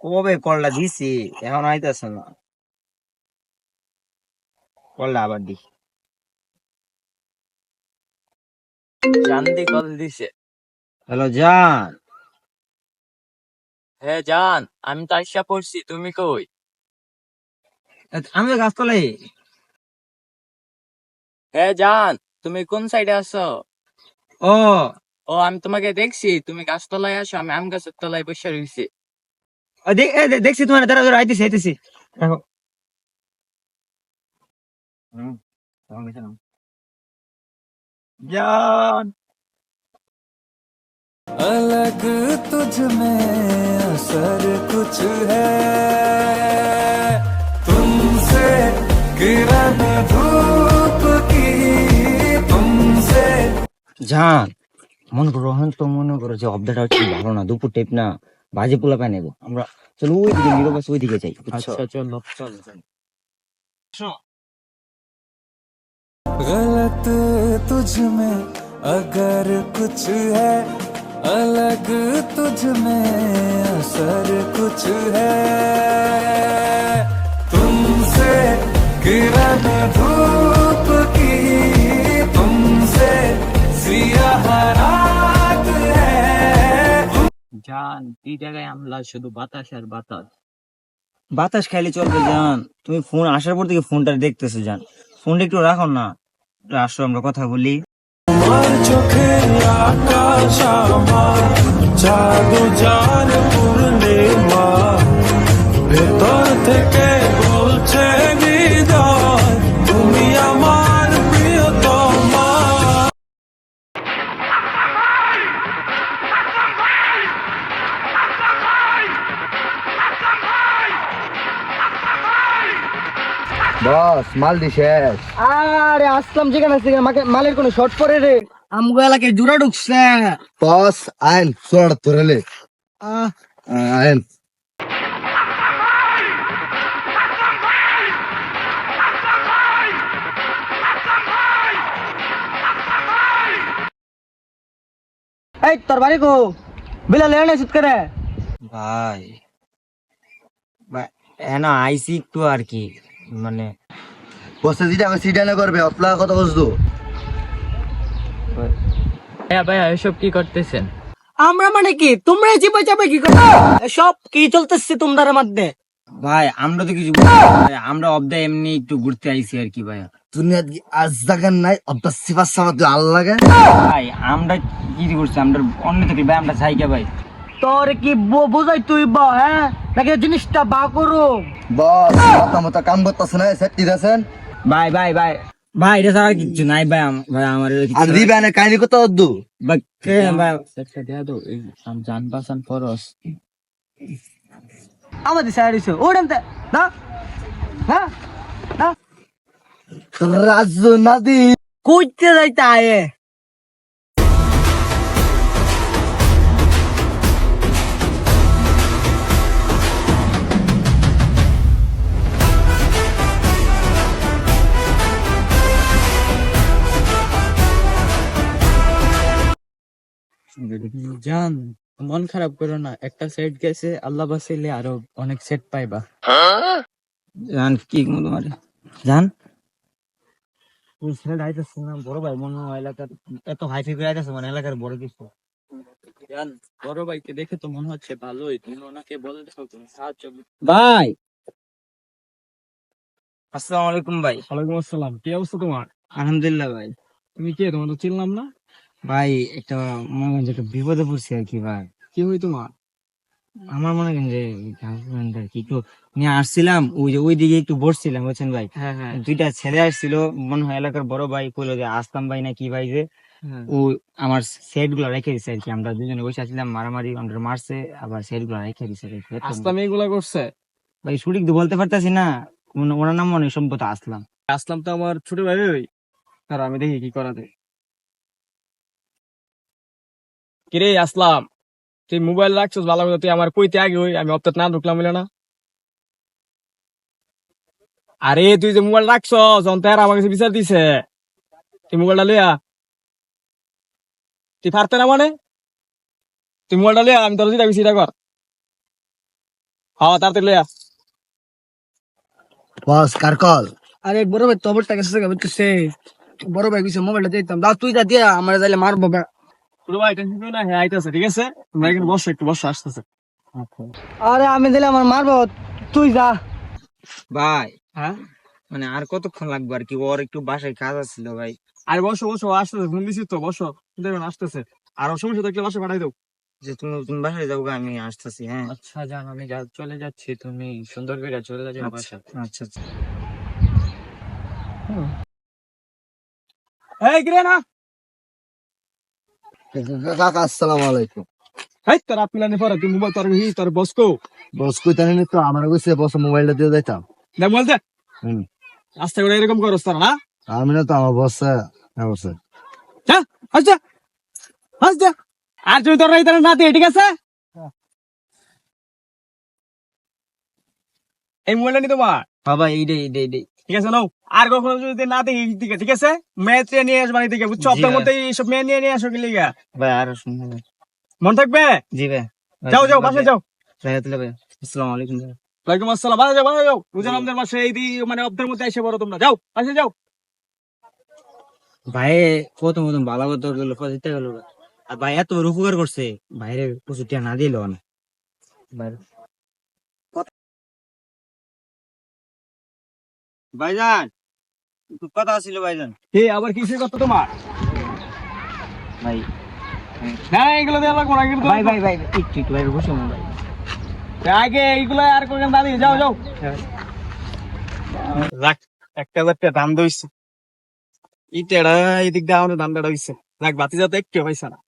কবে কলটা দিছি? এখন আইতাছে না। কলটা আবার দি। জানদি কল দিছে। হ্যালো জান। হ্যাঁ জান আমি তো আইসা পড়ছি তুমি কই? আমি গাছতলাই হ্যাঁ জান তুমি কোন সাইডে আছো? ও। ও আমি তোমাকে দেখছি তুমি গাছতলায় আসো আমি আম গাছের তলায় বসে রয়েছি দেখছি তোমার দাঁড়া দাঁড়া আইতেছি আইতেছি রাখো হুম, তখন গেছিলাম। জান अलग तुझ में असर कुछ है तुमसे किरण धूप की तुमसे জান মনে করো এখন তো মনে করো যে অবদাটা হচ্ছে ভালো না দুপুর টাইপ না বাজে পোলা পায় নেবো আমরা চলো ওই দিকে নীরব আছে ওই দিকে যাই বুঝছো আচ্ছা চলো চলো চলো गलत तुझ में अगर कुछ है अलग तुझ में असर कुछ है জান এই জায়গায় আমরা শুধু বাতাস আর বাতাস। বাতাস খাইলে চলবে জান। তুমি ফোন আসার পর থেকে ফোনটা দেখতেছো জান। ফোনটা একটু রাখো না আসো আমরা কথা বলি। তোমার চোখে আকাশ আমার জাদু জান পূর্ণিমা। ভেতর থেকে বস মাল দি শেষ। আরে আসলাম যেখানে সেখানে। মালের কোনো শর্ট পরে রে। আমগো এলাকায় জোড়া ঢুকছে। বস আইন সোনাটা ধরেলে আহ, আইন এই তোর বাড়ি কো? বিলা লেনে সুত করে। ভাই ভাই এনা আইসি একটু আর কি। মানে বসে যেটা আমি সিটানে করবে অতলা কত বুঝতো। হ্যাঁ। ভাইয়া এসব কি করতেছেন? আমরা মানে কি? তোমরা চিপে চাপে কি করো? সব কি চলতেছে তোমাদের মধ্যে? ভাই আমরা তো কিছু ভাই, আমরা অবদা এমনি একটু ঘুরতে আইছি আর কি ভাই দুনিয়া কি আজ জাগান নাই? অব্দা সিফার সামা আল্লাহ লাগে? ভাই আমরা কি করছি? আমরা অন্য থেকে ভাই আমরা চাইকা ভাই। তোর কি বোঝাই তুই বা হ্যাঁ নাকি জিনিসটা বা করো? বস মাথা কাম করতেছে না সেফটি দেন ভাই ভাই ভাই। ভাই এটা ছাড়া কিচ্ছু নাই ভাই ভাই আমার আর দিবে আনে কাহিনী কত দু ভাই, কে ভাই? একটা দেয়া দাও আম জান বাসান ফরস। আমাদের সাইড হইছে ওড়ান তে না? হ্যাঁ না? রাজু নাদি কইতে যাইতে আয়ে জান মন খারাপ করো না একটা সেট গেছে আল্লাহ বাসাইলে আরও অনেক সেট পাইবা। জান কি তোমার? জান? ছেলে আইতেছে না বড় ভাই মনে হয় এলাকার এত হাই করে আইতেছে মানে এলাকার বড় কিছু। জান বড় ভাইকে দেখে তো মনে হচ্ছে ভালোই তুমি ওনাকে বলে দেখো তুমি সাহায্য ভাই! আসসালামু আলাইকুম ভাই। ওয়ালাইকুম আসসালাম কি অবস্থা তোমার? আলহামদুলিল্লাহ ভাই। তুমি কে তোমার তো চিনলাম না? ভাই একটা মনে করেন একটা বিপদে পড়ছি আর কি ভাই। কি হই তোমার? আমার মনে করেন যে গার্লফ্রেন্ড আর কি একটু নিয়ে আসছিলাম ওই যে ওই দিকে একটু বসছিলাম বুঝছেন ভাই? হ্যাঁ হ্যাঁ। দুইটা ছেলে আসছিল মনে হয় এলাকার বড় ভাই কইলো যে আসলাম ভাই না কি ভাই যে। হ্যাঁ। ও আমার সেটগুলো রেখে দিছে আর কি আমরা দুজনে বসে আছিলাম মারামারি আমরা মারছে আবার সেটগুলো রেখে দিছে। আসলাম এইগুলা করছে? ভাই সঠিক তো বলতে পারতাছি না ওনার নাম মনে সম্ভবত আসলাম। আসলাম তো আমার ছোট ভাই ওই। আর আমি দেখি কি করা যায়। কিরে আসলাম। তুই মোবাইল রাখছিস ভালো মতো তুই আমার কইতে আগে ওই আমি অপ্তাত না ঢুকলাম বলে না? আরে তুই যে মোবাইল রাখছ যখন তার আমার কাছে বিচার দিছে। তুই মোবাইলটা লইয়া তুই পারতে না মানে? তুই মোবাইলটা লইয়া আমি তোর যেটা সেটা কর। হ্যাঁ তাড়াতাড়ি লইয়া। বস কার কল? আরে বড় ভাই তবর টাকা শেষে গেবে বড় ভাই কিছু মোবাইলটা দিতাম। দাও তুই যা দিয়ে আমার যাইলে মারবো বে। ভাই টেনশন করো না হ্যাঁ আইতাছে ঠিক আছে? তোমরা এখানে বসো একটু বসো আসতেছে। আরে আমি দিলে আমার মারবো তুই যা। ভাই হ্যাঁ? মানে আর কতক্ষণ লাগবে আর কি? ওর একটু বাসায় কাজ আছিল ভাই। আরে বসো বসো আসতেছে ফোন দিছি তো বসো। দেখুন আসতেছে। আর সমস্যা থাকলে বাসা পাঠাই দাও। যে তুমি তুমি বাসায় যাও আমি আসতেছি হ্যাঁ। আচ্ছা জান আমি যা- চলে যাচ্ছি তুমি সুন্দর করে চলে যাও আচ্ছা বাসা আচ্ছা আচ্ছা। এই কিরে না? কাকা আসসালামু আলাইকুম। এই তোর আপনি পরে তুই মোবাইল তোর হি তোর বসকো বস কই তাহলে তো আমার কইছে বস মোবাইলটা দিয়ে যাইতাম। দেখ বলতে হুম। রাস্তা করে এরকম করস তোরা না? আমি না তো আমার বস বস। যা আর তুই তোর এই তোর নাতি ঠিক আছে? এই মোবাইলটা নি তোমার? বাবা এইটাই এইটাই এইটাই ঠিক আছে নাও। আর কখনো যদি না দেখি দিকে ঠিক আছে? মেয়ে নিয়ে আসবা দিকে বুঝছ? আপনার। মধ্যে এইসব মেয়ে নিয়ে নিয়ে আসো কি লিগা। ভাই আর মন থাকবে? জি ভাই। যাও যাও বাসায় যাও। আসসালামু আলাইকুম ওয়ালাইকুম আসসালাম। বাসা যাও বাসা যাও। রোজা রমজান মাসে এই মানে অব্দের মধ্যে এসে বড় তোমরা। যাও বাসায় যাও। ভাই প্রথম প্রথম ভালো কথা গেল পজিতে গেল আর ভাই এত উপকার করছে। বাইরে প্রচুর না দিল না ভাইজান একটু কথা ছিল ভাইজান। হে আবার কিসের কথা তোমার? ভাই না এগুলো দেওয়া লাগবো না কিন্তু ভাই ভাই ভাই একটু একটু ভাই বসে ভাই আগে এইগুলো আর কোন দাদি যাও যাও। রাখ একটা একটা দাম দইছে ইটেরা এদিক দিয়ে আমাদের দাম দেড়া হইছে। রাখ বাতি যাতে একটু পয়সা না।